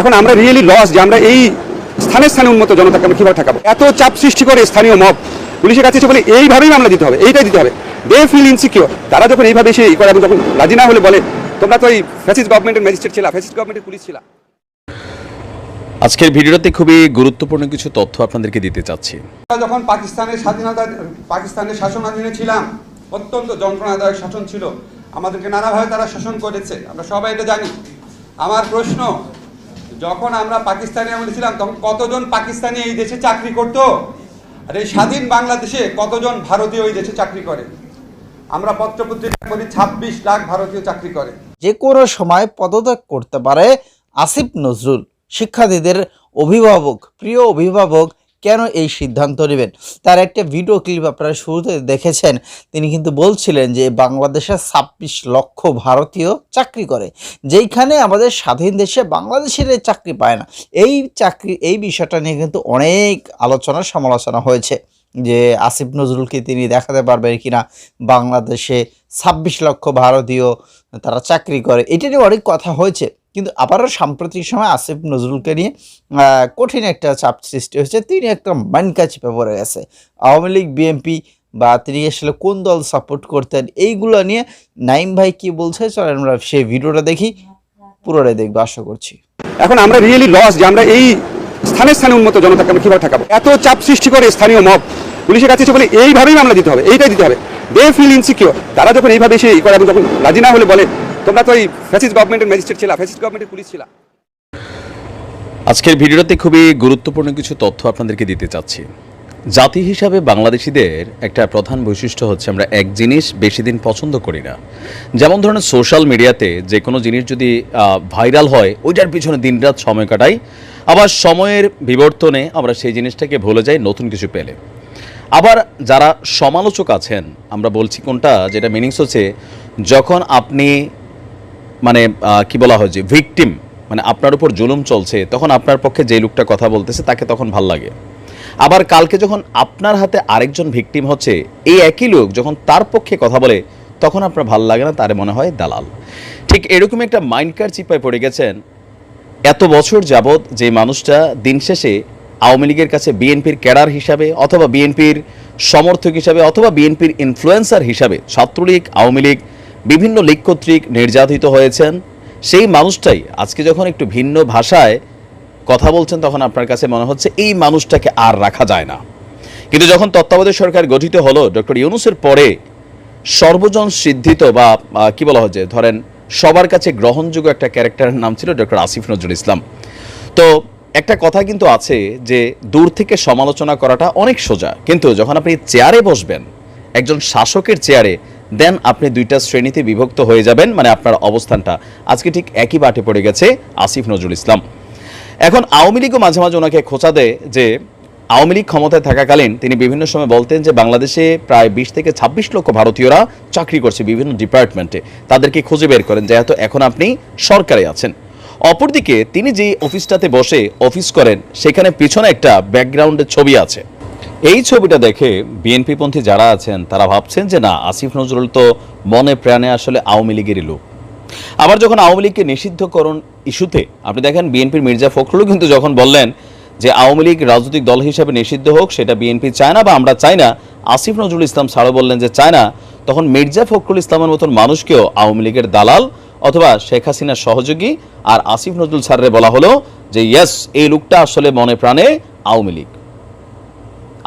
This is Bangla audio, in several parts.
এখন আমরা রিয়েলি লস যে আমরা এই স্থানে স্থানে উন্নত জনতাকে আমরা কীভাবে ঠেকাবো? এত চাপ সৃষ্টি করে স্থানীয় মব পুলিশের কাছে এসে বলে এইভাবেই মামলা দিতে হবে এইটাই দিতে হবে। দে ফিল ইনসিকিউর তারা যখন এইভাবে এসে ই করে এবং যখন রাজি না হলে বলে তোমরা তো এই ফ্যাসিস্ট গভর্নমেন্টের ম্যাজিস্ট্রেট ছিল ফ্যাসিস্ট গভর্নমেন্টের পুলিশ ছিল। আজকের ভিডিওতে খুবই গুরুত্বপূর্ণ কিছু তথ্য আপনাদেরকে দিতে চাচ্ছি। যখন পাকিস্তানের স্বাধীনতা পাকিস্তানের শাসনাধীনে ছিলাম অত্যন্ত যন্ত্রণাদায়ক শাসন ছিল। আমাদেরকে নানাভাবে তারা শাসন করেছে আমরা সবাই এটা জানি। আমার প্রশ্ন যখন আমরা পাকিস্তানে আমলে ছিলাম, তখন কতজন পাকিস্তানি এই দেশে চাকরি করত? আর এই স্বাধীন বাংলাদেশে কতজন ভারতীয় এই দেশে চাকরি করে? আমরা পত্রপত্রিকা করি ছাব্বিশ লাখ ভারতীয় চাকরি করে। যে কোনো সময় পদত্যাগ করতে পারে আসিফ নজরুল, শিক্ষার্থীদের অভিভাবক, প্রিয় অভিভাবক কেন এই সিদ্ধান্ত নেবেন? তার একটা ভিডিও ক্লিপ আপনারা শুরুতে দেখেছেন। তিনি কিন্তু বলছিলেন যে বাংলাদেশে ছাব্বিশ লক্ষ ভারতীয় চাকরি করে, যেইখানে আমাদের স্বাধীন দেশে বাংলাদেশের চাকরি পায় না। এই চাকরি, এই বিষয়টা নিয়ে কিন্তু অনেক আলোচনা, সমালোচনা হয়েছে যে, আসিফ নজরুলকে তিনি দেখাতে পারবেন কিনা? বাংলাদেশে ছাব্বিশ লক্ষ ভারতীয় তারা চাকরি করে। এটা নিয়ে অনেক কথা হয়েছে। কিন্তু আবারও সাম্প্রতিক সময় আসিফ নজরুলকে নিয়ে কঠিন একটা চাপ সৃষ্টি হয়েছে। তিনি একটা মানকা চেপে পড়ে গেছে। আওয়ামী লীগ, বিএনপি বা তিনি আসলে কোন দল সাপোর্ট করতেন, এইগুলো নিয়ে নাইম ভাই কি বলছে? চলেন আমরা সেই ভিডিওটা দেখি। পুরোটাই দেখব, আশা করছি। এখন আমরা রিয়েলি লস যে আমরা এই স্থানে স্থানে উন্নত জনতাকে আমরা কীভাবে ঠেকাবো? এত চাপ সৃষ্টি করে স্থানীয় মব, পুলিশের কাছে এসে বলে, এইভাবেই মামলা দিতে হবে, এইটাই দিতে হবে। দে ফিল ইনসিকিউর তারা যখন এইভাবে এসে ই করে, এবং যখন রাজি না হলে বলে তোমরা তো এই ফ্যাসিস্ট গভর্নমেন্টের ম্যাজিস্ট্রেট ছিল ফ্যাসিস্ট গভর্নমেন্টের পুলিশ ছিল। আজকের ভিডিওতে খুবই গুরুত্বপূর্ণ কিছু তথ্য আপনাদেরকে দিতে চাচ্ছি। জাতি হিসাবে বাংলাদেশিদের একটা প্রধান বৈশিষ্ট্য হচ্ছে আমরা এক জিনিস বেশি দিন পছন্দ করি না। যেমন ধরনের সোশ্যাল মিডিয়াতে যে কোনো জিনিস যদি ভাইরাল হয়, ওইটার পিছনে দিনরাত সময় কাটাই, আবার সময়ের বিবর্তনে আমরা সেই জিনিসটাকে ভুলে যাই, নতুন কিছু পেলে। আবার যারা সমালোচক আছেন, আমরা বলছি কোনটা, যেটা মিনিংস হচ্ছে, যখন আপনি মানে কি বলা হয় যে ভিকটিম মানে আপনার উপর জুলুম চলছে, তখন আপনার পক্ষে যে লোকটা কথা বলতেছে, তাকে তখন ভালো লাগে। আবার কালকে যখন আপনার হাতে আরেকজন ভিকটিম হচ্ছে, এই একই লোক যখন তার পক্ষে কথা বলে, তখন আপনার ভালো লাগে না, তারে মনে হয় দালাল। ঠিক এরকম একটা মাইন্ড কার চিপায় পড়ে গেছেন, এত বছর যাবৎ যে মানুষটা দিন শেষে আওয়ামী লীগের কাছে বিএনপির ক্যাডার হিসাবে অথবা বিএনপির সমর্থক হিসাবে অথবা বিএনপির ইনফ্লুয়েন্সার হিসাবে ছাত্রলীগ, আওয়ামী লীগ বিভিন্ন লীগ কর্তৃক নির্যাতিত হয়েছেন। সেই মানুষটাই আজকে যখন একটু ভিন্ন ভাষায় কথা বলছেন, তখন আপনার কাছে মনে হচ্ছে এই মানুষটাকে আর রাখা যায় না। কিন্তু যখন তত্ত্বাবধায়ক সরকার গঠিত হলো, ডক্টর ইউনুসের পরে সর্বজন সিদ্ধিত বা কি বলা হচ্ছে ধরেন সবার কাছে গ্রহণযোগ্য একটা ক্যারেক্টারের নাম ছিল ডক্টর আসিফ নজরুল ইসলাম। তো একটা কথা কিন্তু আছে যে, দূর থেকে সমালোচনা করাটা অনেক সোজা। কিন্তু যখন আপনি চেয়ারে বসবেন, একজন শাসকের চেয়ারে দেন আপনি দুইটা শ্রেণীতে বিভক্ত হয়ে যাবেন মানে আপনার অবস্থানটা। আজকে ঠিক একই বাটে পড়ে গেছে আসিফ নজরুল ইসলাম। এখন আওয়ামী লীগও মাঝে মাঝে ওনাকে খোঁচা দেয় যে, আওয়ামী লীগ ক্ষমতায় থাকাকালীন তিনি বিভিন্ন সময় বলতেন যে, বাংলাদেশে প্রায় বিশ থেকে ছাব্বিশ লক্ষ ভারতীয়রা চাকরি করছে বিভিন্ন ডিপার্টমেন্টে। তাদেরকে খুঁজে বের করেন, যেহেতু এখন আপনি সরকারে আছেন। অপরদিকে তিনি যে অফিসটাতে বসে অফিস করেন, সেখানে পিছনে একটা ব্যাকগ্রাউন্ডের ছবি আছে। এই ছবিটা দেখে বিএনপিপন্থী যারা আছেন, তারা ভাবছেন যে না, আসিফ নজরুল তো মনে প্রাণে আসলে আওয়ামী লীগেরই লোক। আবার যখন আওয়ামী লীগকে নিষিদ্ধকরণ ইস্যুতে, আপনি দেখেন বিএনপির মির্জা ফখরুলও কিন্তু যখন বললেন যে আওয়ামী লীগ রাজনৈতিক দল হিসেবে নিষিদ্ধ হোক, সেটা বিএনপি চায় না বা আমরা চাই না, আসিফ নজরুল ইসলাম ছাড়ও বললেন যে চায় না, তখন মির্জা ফখরুল ইসলামের মতন মানুষকেও আওয়ামী লীগের দালাল অথবা শেখ হাসিনার সহযোগী আর আসিফ নজরুল স্যাররে বলা হলো যে, ইয়েস, এই লোকটা আসলে মনে প্রাণে আওয়ামী লীগ।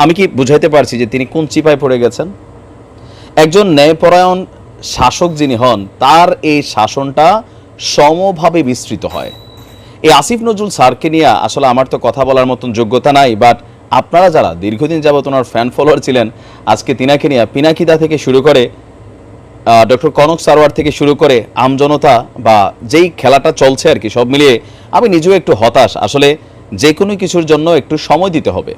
আমি কি বুঝাইতে পারছি যে তিনি কোন চিপায় পড়ে গেছেন? একজন ন্যায়পরায়ণ শাসক যিনি হন, তার এই শাসনটা সমভাবে বিস্তৃত হয়। এই আসিফ নজরুল স্যারকে নিয়ে আসলে আমার তো কথা বলার মতন যোগ্যতা নাই বাট আপনারা যারা দীর্ঘদিন যাবত ওনার ফ্যান ফলোয়ার ছিলেন, আজকে তিনাকে নিয়ে পিনাকিদা থেকে শুরু করে ডক্টর কনক সারোয়ার থেকে শুরু করে আমজনতা বা যেই খেলাটা চলছে আর কি, সব মিলিয়ে আমি নিজেও একটু হতাশ। আসলে যে কোনো কিছুর জন্য একটু সময় দিতে হবে।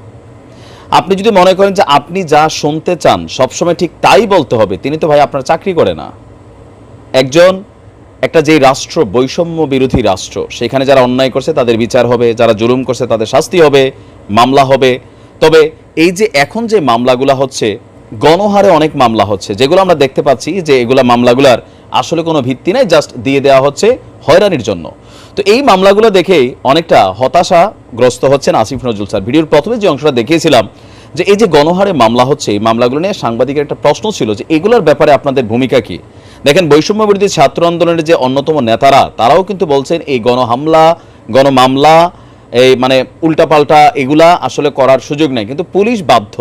আপনি যদি মনে করেন যে আপনি যা শুনতে চান, সবসময় ঠিক তাই বলতে হবে, তিনি তো ভাই আপনার চাকরি করে না। একজন, একটা যে রাষ্ট্র, বৈষম্য বিরোধী রাষ্ট্র, সেখানে যারা অন্যায় করছে তাদের বিচার হবে, যারা জুলুম করছে তাদের শাস্তি হবে, মামলা হবে। তবে এই যে এখন যে মামলাগুলো হচ্ছে, গণহারে অনেক মামলা হচ্ছে, যেগুলো আমরা দেখতে পাচ্ছি যে এগুলা মামলাগুলার আসলে কোনো ভিত্তি নাই, জাস্ট দিয়ে দেওয়া হচ্ছে হয়রানির জন্য। তো এই মামলাগুলো দেখেই অনেকটা হতাশাগ্রস্ত হচ্ছেন আসিফ নজরুল স্যার। ভিডিওর প্রথমে যে অংশটা দেখিয়েছিলাম, যে এই যে গণহারে মামলা হচ্ছে, এই মামলাগুলো নিয়ে সাংবাদিকের একটা প্রশ্ন ছিল যে এগুলোর ব্যাপারে আপনাদের ভূমিকা কি? দেখেন, বৈষম্য বিরোধী ছাত্র আন্দোলনের যে অন্যতম নেতারা, তারাও কিন্তু বলছেন এই গণহামলা, গণমামলা, এই মানে উল্টাপাল্টা এগুলা আসলে করার সুযোগ নেই। কিন্তু পুলিশ বাধ্য।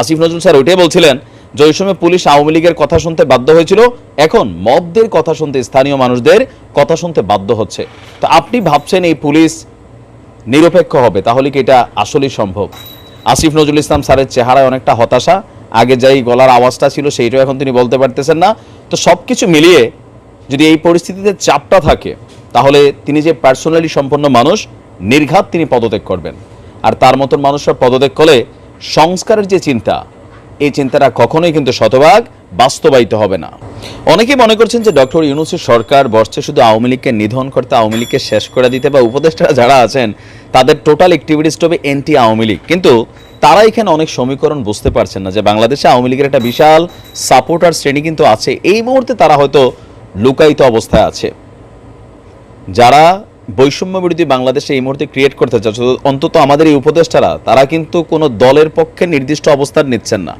আসিফ নজরুল স্যার ওইটাই বলছিলেন, যে ওই সময় পুলিশ আওয়ামী লীগের কথা শুনতে বাধ্য হয়েছিল, এখন মবদের কথা শুনতে স্থানীয় মানুষদের কথা শুনতে বাধ্য হচ্ছে। তো আপনি ভাবছেন এই পুলিশ নিরপেক্ষ হবে, তাহলে কি এটা আসলেই সম্ভব? আসিফ নজরুল ইসলাম স্যারের চেহারায় অনেকটা হতাশা, আগে যেই গলার আওয়াজটা ছিল সেইটাও এখন তিনি বলতে পারতেছেন না। তো সব কিছু মিলিয়ে যদি এই পরিস্থিতিতে চাপটা থাকে, তাহলে তিনি যে পার্সোনালি সম্পন্ন মানুষ, নির্ঘাত তিনি পদত্যাগ করবেন। আর তার মতন মানুষরা পদত্যাগ করলে সংস্কারের যে চিন্তা, এই চিন্তাটা কখনোই কিন্তু শতভাগ বাস্তবায়িত হবে না। অনেকেই মনে করছেন যে ডক্টর ইউনুসের সরকার বসছে শুধু আওয়ামী লীগকে নিধন করতে আওয়ামী লীগকে শেষ করে দিতে বা উপদেষ্টারা যারা আছেন, তাদের টোটাল অ্যাক্টিভিটিসটা হবে এন্টি আওয়ামী লীগ। কিন্তু তারা এখানে অনেক সমীকরণ বুঝতে পারছেন না যে বাংলাদেশে আওয়ামী লীগের একটা বিশাল সাপোর্টার শ্রেণি কিন্তু আছে। এই মুহূর্তে তারা হয়তো লুকায়িত অবস্থায় আছে। যারা বৈষম্য বিরোধী বাংলাদেশে এই মুহূর্তে ক্রিয়েট করতে চাচ্ছে। অন্তত আমাদের এই উপদেষ্টারা, তারা কিন্তু কোনো দলের পক্ষে নির্দিষ্ট অবস্থান নিচ্ছেন না।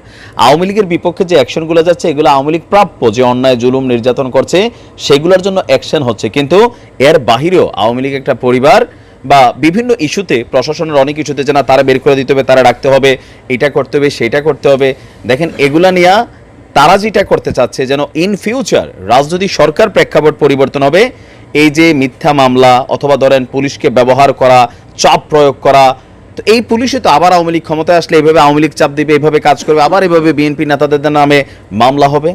আওয়ামী লীগের বিপক্ষে যে অ্যাকশনগুলো যাচ্ছে, এগুলো আওয়ামী লীগ প্রাপ্য। যে অন্যায়, জুলুম নির্যাতন করছে, সেগুলোর জন্য অ্যাকশন হচ্ছে। কিন্তু এর বাহিরেও আওয়ামী লীগ একটা পরিবার বা বিভিন্ন ইস্যুতে প্রশাসনের অনেক ইস্যুতে যে না, তারা বের করে দিতে হবে, তারা রাখতে হবে, এটা করতে হবে, সেটা করতে হবে। দেখেন, এগুলা নিয়ে তারা যেটা করতে চাচ্ছে, যেন ইন ফিউচার রাজনৈতিক সরকার প্রেক্ষাপট পরিবর্তন হবে এই যে মিথ্যা মামলা অথবা ধরেন পুলিশকে ব্যবহার করা, চাপ প্রয়োগ করা, তো এই পুলিশে তো আবার আওয়ামী লীগ ক্ষমতায় আসলে এইভাবে আওয়ামী লীগ চাপ দিবে, এইভাবে কাজ করবে, আবার এইভাবে বিএনপি নেতাদের নামে মামলা হবে?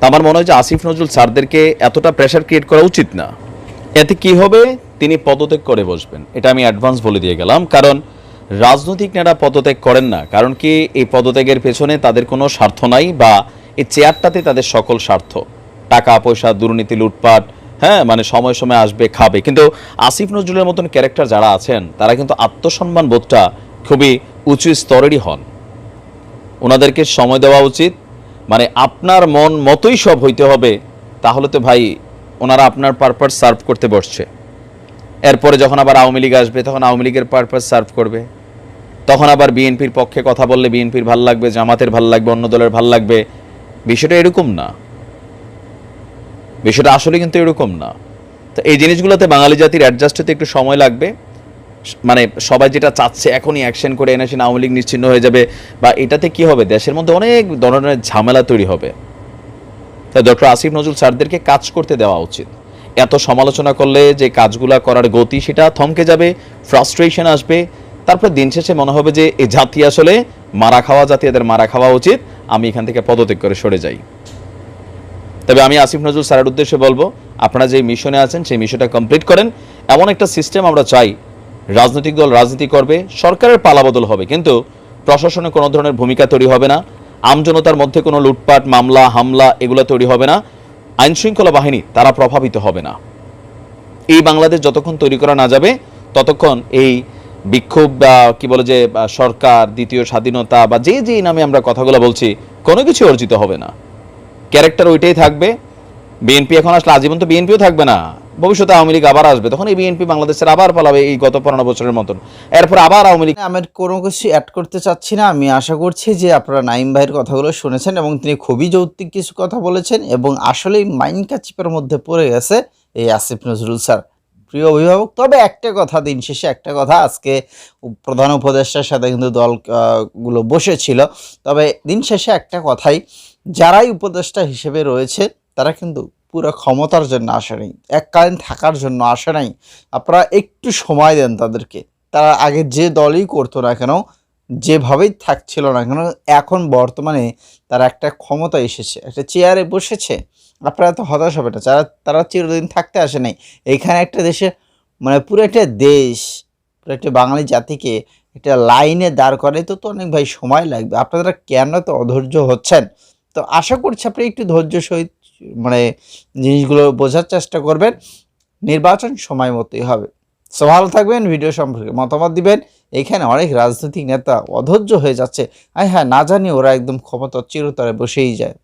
আমার মনে হয় যে আসিফ নজরুল স্যারদেরকে এতটা প্রেশার ক্রিয়েট করা উচিত না। এতে কি হবে? তিনি পদত্যাগ করে বসবেন। এটা আমি অ্যাডভান্স বলে দিয়ে গেলাম। কারণ রাজনৈতিক নেতা পদত্যাগ করেন না। কারণ কি? এই পদত্যাগের পেছনে তাদের কোনো স্বার্থ নাই বা এই চেয়ারটাতে তাদের সকল স্বার্থ। টাকা, পয়সা, দুর্নীতি, লুটপাট হ্যাঁ মানে সময় সময় আসবে, খাবে। কিন্তু আসিফ নজরুলের মতন ক্যারেক্টার যারা আছেন, তারা কিন্তু আত্মসম্মান বোধটা খুবই উঁচু স্তরেরই হন। ওনাদেরকে সময় দেওয়া উচিত। মানে আপনার মন মতোই সব হইতে হবে, তাহলে তো ভাই ওনারা আপনার পারপাস সার্ভ করতে বসছে। এরপরে যখন আবার আওয়ামী লীগ আসবে, তখন আওয়ামী লীগের পারপাস সার্ভ করবে। তখন আবার বিএনপির পক্ষে কথা বললে বিএনপির ভালো লাগবে, জামাতের ভালো লাগবে, অন্য দলের ভালো লাগবে। বিষয়টা এরকম না। বিষয়টা আসলে কিন্তু এরকম না। তো এই জিনিসগুলোতে বাঙালি জাতির অ্যাডজাস্ট হতে একটু সময় লাগবে। মানে সবাই যেটা চাচ্ছে এখনই অ্যাকশন করে এনে সে আওয়ামী লীগ নিশ্চিন্ন হয়ে যাবে বা এটাতে কি হবে? দেশের মধ্যে অনেক ধরনের ঝামেলা তৈরি হবে। তাই ডক্টর আসিফ নজরুল স্যারদেরকে কাজ করতে দেওয়া উচিত। এত সমালোচনা করলে যে কাজগুলা করার গতি সেটা থমকে যাবে ফ্রাস্ট্রেশন আসবে। তারপর দিন শেষে মনে হবে যে এই জাতি আসলে মারা খাওয়া জাতি, এদের মারা খাওয়া উচিত। আমি এখান থেকে পদত্যাগ করে সরে যাই। তবে আমি আসিফ নজরুল স্যারের উদ্দেশ্যে বলব, আপনারা যে মিশনে আছেন, সেই মিশনটা কমপ্লিট করেন। এমন একটা সিস্টেম আমরা চাই, রাজনৈতিক দল রাজনীতি করবে, সরকারের পালাবদল হবে। কিন্তু প্রশাসনে কোনো ধরনের ভূমিকা তৈরি হবে না আমজনতার মধ্যে কোনো লুটপাট, মামলা, হামলা এগুলো তৈরি হবে না আইন শৃঙ্খলা বাহিনী তারা প্রভাবিত হবে না। এই বাংলাদেশ যতক্ষণ তৈরি করা না যাবে, ততক্ষণ এই বিক্ষোভ বা কি বলে যে সরকার, দ্বিতীয় স্বাধীনতা বা যে যে নামে আমরা কথাগুলো বলছি, কোনো কিছু অর্জিত হবে না। ক্যারেক্টার ওইটাই থাকবে। বিএনপি এখন আসলে আজীবন তো বিএনপিও থাকবে না। ভবিষ্যতে আওয়ামী লীগ আবার আসবে। তখন এই বিএনপি বাংলাদেশের আবার পালাবে এই গত পনেরো বছরের মতন। এরপর আবার আওয়ামী লীগ আমি কোনো কিছু অ্যাড করতে চাচ্ছি না। আমি আশা করছি যে আপনারা নাইম ভাইয়ের কথাগুলো শুনেছেন এবং তিনি খুবই যৌক্তিক কিছু কথা বলেছেন এবং আসলেই মাইন্ড কাচিপের মধ্যে পড়ে গেছে এই আসিফ নজরুল স্যার। প্রিয় অভিভাবক, তবে একটা কথা, দিন শেষে একটা কথা, আজকে প্রধান উপদেষ্টার সাথে কিন্তু দলগুলো বসেছিল, তবে দিন শেষে একটা কথাই, যারাই উপদেষ্টা হিসেবে রয়েছে, তারা কিন্তু পুরো ক্ষমতার জন্য আসে নাই, এককালীন থাকার জন্য আসে নাই, আপনারা একটু সময় দেন তাদেরকে, তারা আগে যে দলই করতো না কেন যেভাবেই থাকছিল না কেন, এখন বর্তমানে তারা একটা ক্ষমতা এসেছে, একটা চেয়ারে বসেছে। আপনারা তো হতাশ হবে না, যারা, তারা চিরদিন থাকতে আসে নাই। এইখানে একটা দেশে মানে পুরো একটা দেশ, পুরো একটা বাঙালি জাতিকে একটা লাইনে দাঁড় করে তো তো অনেক ভাই সময় লাগবে। আপনারা কেন তো অধৈর্য হচ্ছেন? তো আশা করছি আপনি একটু ধৈর্য সহিত মানে জিনিসগুলো বোঝার চেষ্টা করবেন। নির্বাচন সময় মতোই হবে। সো ভালো থাকবেন, ভিডিও সম্পর্কে মতামত দিবেন। এখানে অনেক রাজনৈতিক নেতা অধৈর্য হয়ে যাচ্ছে। আয় হ্যাঁ না জানি ওরা একদম ক্ষমতা চিরতরে বসেই যায়।